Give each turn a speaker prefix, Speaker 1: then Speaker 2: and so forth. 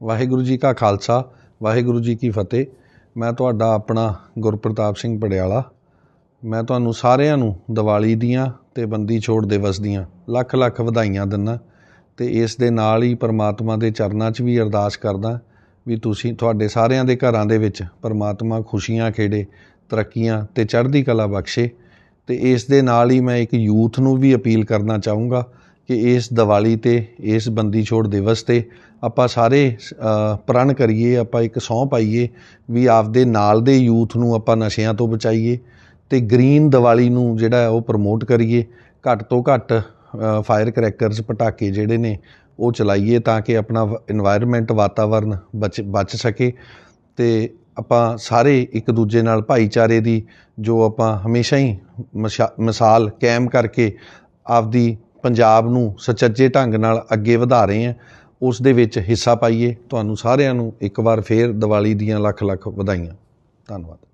Speaker 1: ਵਾਹਿਗੁਰੂ ਜੀ ਕਾ ਖਾਲਸਾ, ਵਾਹਿਗੁਰੂ ਜੀ ਕੀ ਫਤਿਹ। ਮੈਂ ਤੁਹਾਡਾ ਆਪਣਾ ਗੁਰਪ੍ਰਤਾਪ ਸਿੰਘ ਪੜਿਆਲਾ। ਮੈਂ ਤੁਹਾਨੂੰ ਸਾਰਿਆਂ ਨੂੰ ਦੀਵਾਲੀ ਦੀਆਂ ਤੇ ਬੰਦੀ ਛੋੜ ਦਿਵਸ ਦੀਆਂ ਲੱਖ ਲੱਖ ਵਧਾਈਆਂ ਦਿੰਦਾ ਤੇ ਇਸ ਦੇ ਨਾਲ ਹੀ ਪਰਮਾਤਮਾ ਦੇ ਚਰਨਾਂ 'ਚ ਵੀ ਅਰਦਾਸ ਕਰਦਾ ਵੀ ਤੁਸੀਂ ਤੁਹਾਡੇ ਸਾਰਿਆਂ ਦੇ ਘਰਾਂ ਦੇ ਵਿੱਚ ਪਰਮਾਤਮਾ ਖੁਸ਼ੀਆਂ ਖੇੜੇ, ਤਰੱਕੀਆਂ ਤੇ ਚੜ੍ਹਦੀ ਕਲਾ ਬਖਸ਼ੇ ਤੇ ਇਸ ਦੇ ਨਾਲ ਹੀ ਮੈਂ ਇੱਕ ਯੂਥ ਨੂੰ ਵੀ ਅਪੀਲ ਕਰਨਾ ਚਾਹੂੰਗਾ ਕਿ ਇਸ ਦੀਵਾਲੀ ਤੇ, ਇਸ ਬੰਦੀ ਛੋੜ ਦਿਵਸ ਤੇ ਆਪਾਂ ਸਾਰੇ ਪ੍ਰਣ ਕਰੀਏ, ਆਪਾਂ ਇੱਕ ਸੌਂ ਪਾਈਏ ਵੀ ਆਪਦੇ ਨਾਲ ਦੇ ਯੂਥ ਨੂੰ ਆਪਾਂ ਨਸ਼ਿਆਂ ਤੋਂ ਬਚਾਈਏ ਤੇ ਗ੍ਰੀਨ ਦੀਵਾਲੀ ਨੂੰ ਜਿਹੜਾ ਉਹ ਪ੍ਰਮੋਟ ਕਰੀਏ, ਘੱਟ ਤੋਂ ਘੱਟ ਫਾਇਰ ਕਰੈਕਰਸ ਪਟਾਕੇ ਜਿਹੜੇ ਨੇ ਉਹ ਚਲਾਈਏ ਤਾਂ ਕਿ ਆਪਣਾ এনवायरमेंट ਵਾਤਾਵਰਨ ਬਚ ਸਕੇ ਤੇ ਆਪਾਂ ਸਾਰੇ ਇੱਕ ਦੂਜੇ ਨਾਲ ਭਾਈਚਾਰੇ ਦੀ ਜੋ ਆਪਾਂ ਹਮੇਸ਼ਾ ਹੀ ਮਿਸਾਲ ਕਾਇਮ ਕਰਕੇ ਆਪਦੀ ਪੰਜਾਬ ਨੂੰ ਸੁਚੱਜੇ ਢੰਗ ਨਾਲ ਅੱਗੇ ਵਧਾ ਰਹੇ ਹਾਂ, ਉਸ ਦੇ ਵਿੱਚ ਹਿੱਸਾ ਪਾਈਏ। ਤੁਹਾਨੂੰ ਸਾਰਿਆਂ ਨੂੰ ਇੱਕ ਵਾਰ ਫੇਰ ਦੀਵਾਲੀ ਦੀਆਂ ਲੱਖ ਲੱਖ ਵਧਾਈਆਂ। ਧੰਨਵਾਦ।